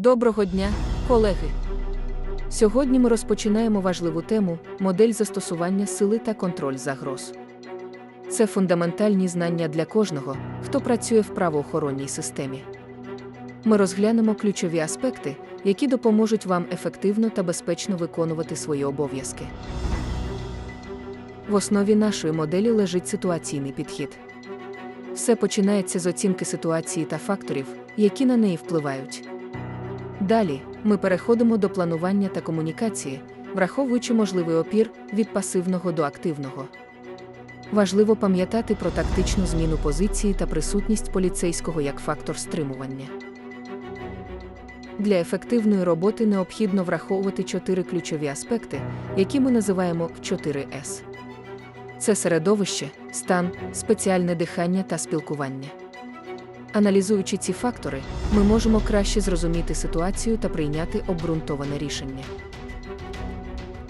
Доброго дня, колеги! Сьогодні ми розпочинаємо важливу тему модель застосування сили та контроль загроз. Це фундаментальні знання для кожного, хто працює в правоохоронній системі. Ми розглянемо ключові аспекти, які допоможуть вам ефективно та безпечно виконувати свої обов'язки. В основі нашої моделі лежить ситуаційний підхід. Все починається з оцінки ситуації та факторів, які на неї впливають. Далі ми переходимо до планування та комунікації, враховуючи можливий опір від пасивного до активного. Важливо пам'ятати про тактичну зміну позиції та присутність поліцейського як фактор стримування. Для ефективної роботи необхідно враховувати чотири ключові аспекти, які ми називаємо 4С. Це середовище, стан, спеціальне дихання та спілкування. Аналізуючи ці фактори, ми можемо краще зрозуміти ситуацію та прийняти обґрунтоване рішення.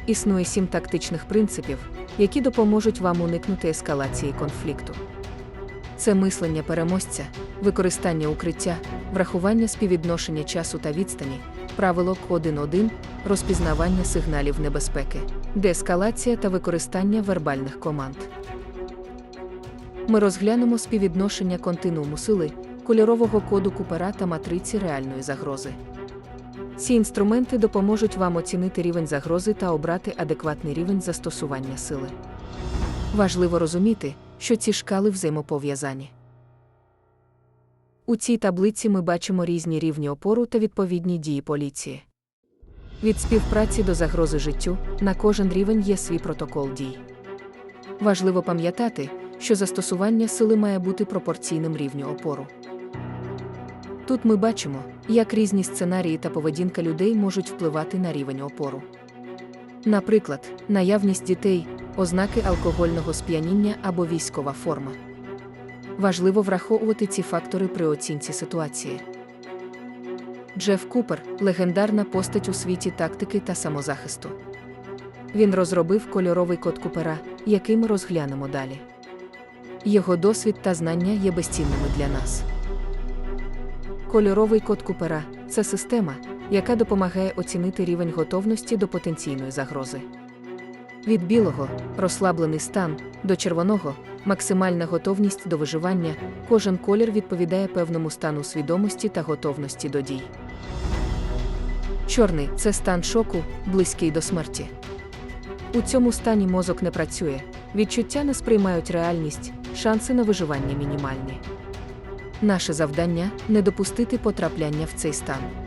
Існує сім тактичних принципів, які допоможуть вам уникнути ескалації конфлікту. Це мислення переможця, використання укриття, врахування співвідношення часу та відстані, правило 1.1, розпізнавання сигналів небезпеки, деескалація та використання вербальних команд. Ми розглянемо співвідношення континууму сили, кольорового коду Купера та матриці реальної загрози. Ці інструменти допоможуть вам оцінити рівень загрози та обрати адекватний рівень застосування сили. Важливо розуміти, що ці шкали взаємопов'язані. У цій таблиці ми бачимо різні рівні опору та відповідні дії поліції. Від співпраці до загрози життю на кожен рівень є свій протокол дій. Важливо пам'ятати, що застосування сили має бути пропорційним рівню опору. Тут ми бачимо, як різні сценарії та поведінка людей можуть впливати на рівень опору. Наприклад, наявність дітей, ознаки алкогольного сп'яніння або військова форма. Важливо враховувати ці фактори при оцінці ситуації. Джеф Купер легендарна постать у світі тактики та самозахисту. Він розробив кольоровий код Купера, який ми розглянемо далі. Його досвід та знання є безцінними для нас. Кольоровий код Купера це система, яка допомагає оцінити рівень готовності до потенційної загрози. Від білого розслаблений стан до червоного максимальна готовність до виживання, кожен колір відповідає певному стану свідомості та готовності до дій. Чорний це стан шоку, близький до смерті. У цьому стані мозок не працює, відчуття не сприймають реальність, шанси на виживання мінімальні. Наше завдання не допустити потрапляння в цей стан.